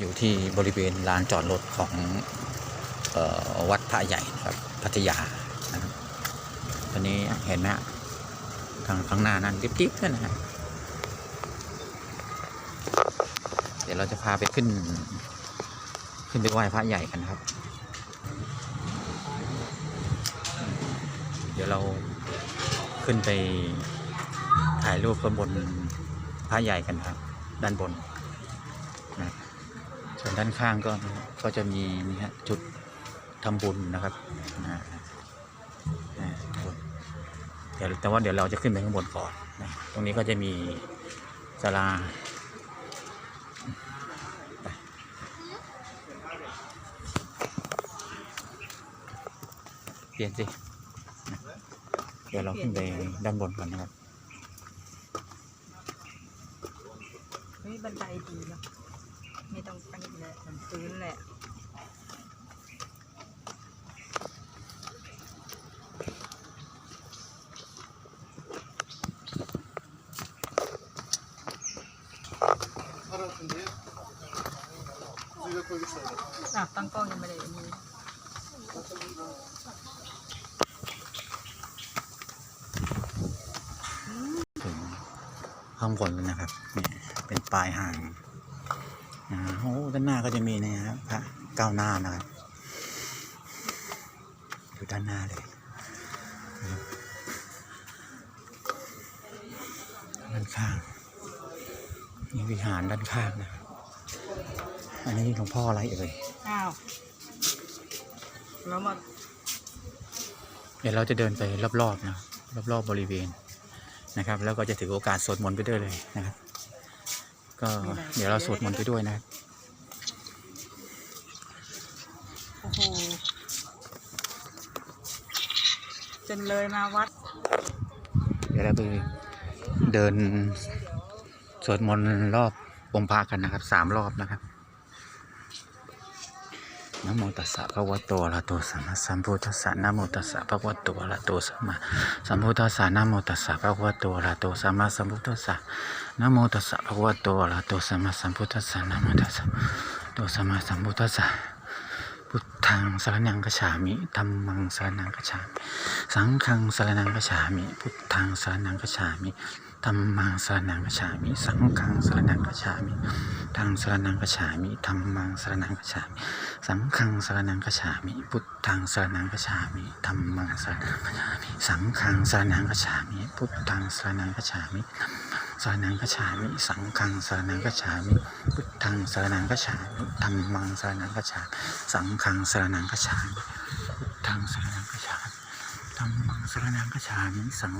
อยู่ที่บริเวณลานจอดรถของออวัดพระใหญ่ครับพัทยานะครับตอนนี้เห็นไหมฮะทางข้างหน้านั่นติ๊บๆนั่นนะฮะเดี๋ยวเราจะพาไปขึ้น ขึ้นไปไหว้พระใหญ่กันครับ เดี๋ยวเราขึ้นไปถ่ายรูปข้างบนพระใหญ่กันครับ ด้านบน ส่วนด้านข้างก็ก็จะมีนี่ฮะจุดทำบุญนะครับนะเดี๋ยวแต่ว่าเดี๋ยวเราจะขึ้นไปข้างบนก่อนนะตรงนี้ก็จะมีศาลาเปลี่ยนสิ เดี๋ยวเราขึ้นไปด้านบนก่อนนะครับเฮ้ยบันไดดีเนาะ ไม่ต้องตั้งแหละมันพื้นแหละอะตั้งกล้องยังไม่ได้มีถึงข้างบนแล้วนะครับเนี่ยเป็นปลายห่าง อ่าโอ้ด้านหน้าก็จะมีเนะครับพระก้าวหน้านะครับอยู่ด้านหน้าเลยด้านข้างนี่วิหารด้านข้างนะครับอันนี้หลวงพ่ออะไรเอ่ยอ้าวแล้วมาเดี๋ยวเราจะเดินไปรอบๆนะรอบๆบริเวณนะครับ แล้วก็จะถือโอกาสสวดมนต์ไปด้วยเลยนะครับ ก็เดี๋ยวเราสวดมนต์ไปด้วยนะครับโอ้โหจนเลยมาวัด เดี๋ยวเราไปเดินสวดมนต์รอบองค์พระกันนะครับสามรอบนะครับ นะโมตัสสะภะวะโตอะระโตสัมมาสัมพุทธัสสะนะโมตัสสะภะวะโตอะระโตสัมมาสัมพุทธัสสะนะโมตัสสะภะวะโตอะระโตสัมมาสัมพุทธัสสะนะโมตัสสะภะวะโตอะระหะโตสัมมาสัมพุทธัสสะนะโมตัสสะโตสัมมาสัมพุทธัสสะ พุทธังสารณังกฉามิธัมมังสารณังกฉามิ สังฆังสารณังกฉามิ พุทธังสารณังกฉามิธัมมังสารณังกฉามิ สังฆังสารณังกฉามิทางสารณังกฉามิธัมมังสารณังกฉามิ สังฆังสารณังกฉามิ พุทธังสารณังกฉามิธัมมังสารณังกฉามิ สังฆังสารณังกฉามิ พุทธังสารณังกฉามิธรรม สรณังกฉามิ สังฆังสรณังกฉามิ พุทธังสรณังกฉามิธรรมังสรณังกฉามิสังฆังสรณังกฉามิพุทธังสรณังกฉามิธรรมังสรณังกฉามิสัง